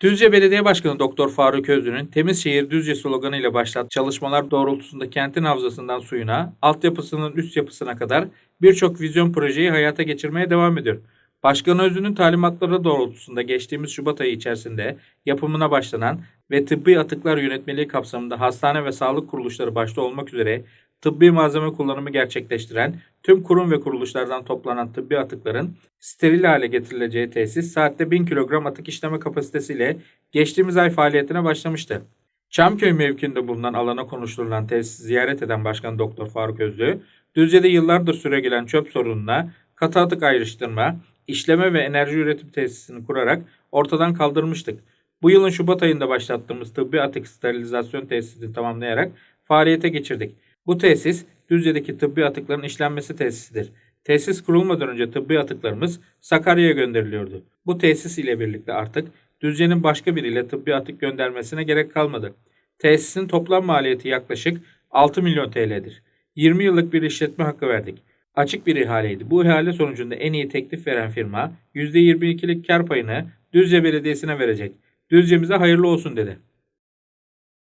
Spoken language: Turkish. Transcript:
Düzce Belediye Başkanı Doktor Faruk Özlü'nün Temiz Şehir Düzce sloganıyla başlat çalışmalar doğrultusunda kentin havzasından suyuna, altyapısının üst yapısına kadar birçok vizyon projeyi hayata geçirmeye devam ediyor. Başkan Özlü'nün talimatları doğrultusunda geçtiğimiz Şubat ayı içerisinde yapımına başlanan ve tıbbi atıklar yönetmeliği kapsamında hastane ve sağlık kuruluşları başta olmak üzere tıbbi malzeme kullanımı gerçekleştiren tüm kurum ve kuruluşlardan toplanan tıbbi atıkların steril hale getirileceği tesis saatte 1000 kilogram atık işleme kapasitesiyle geçtiğimiz ay faaliyetine başlamıştı. Çamköy mevkiinde bulunan alana konuşturulan tesisi ziyaret eden Başkan Doktor Faruk Özlü, Düzce'de yıllardır süregelen çöp sorununa katı atık ayrıştırma, işleme ve enerji üretim tesisini kurarak ortadan kaldırmıştık. Bu yılın Şubat ayında başlattığımız tıbbi atık sterilizasyon tesisini tamamlayarak faaliyete geçirdik. Bu tesis Düzce'deki tıbbi atıkların işlenmesi tesisidir. Tesis kurulmadan önce tıbbi atıklarımız Sakarya'ya gönderiliyordu. Bu tesis ile birlikte artık Düzce'nin başka biriyle tıbbi atık göndermesine gerek kalmadı. Tesisin toplam maliyeti yaklaşık 6 milyon TL'dir. 20 yıllık bir işletme hakkı verdik. Açık bir ihaleydi. Bu ihale sonucunda en iyi teklif veren firma %22'lik kar payını Düzce Belediyesi'ne verecek. Düzce'mize hayırlı olsun dedi.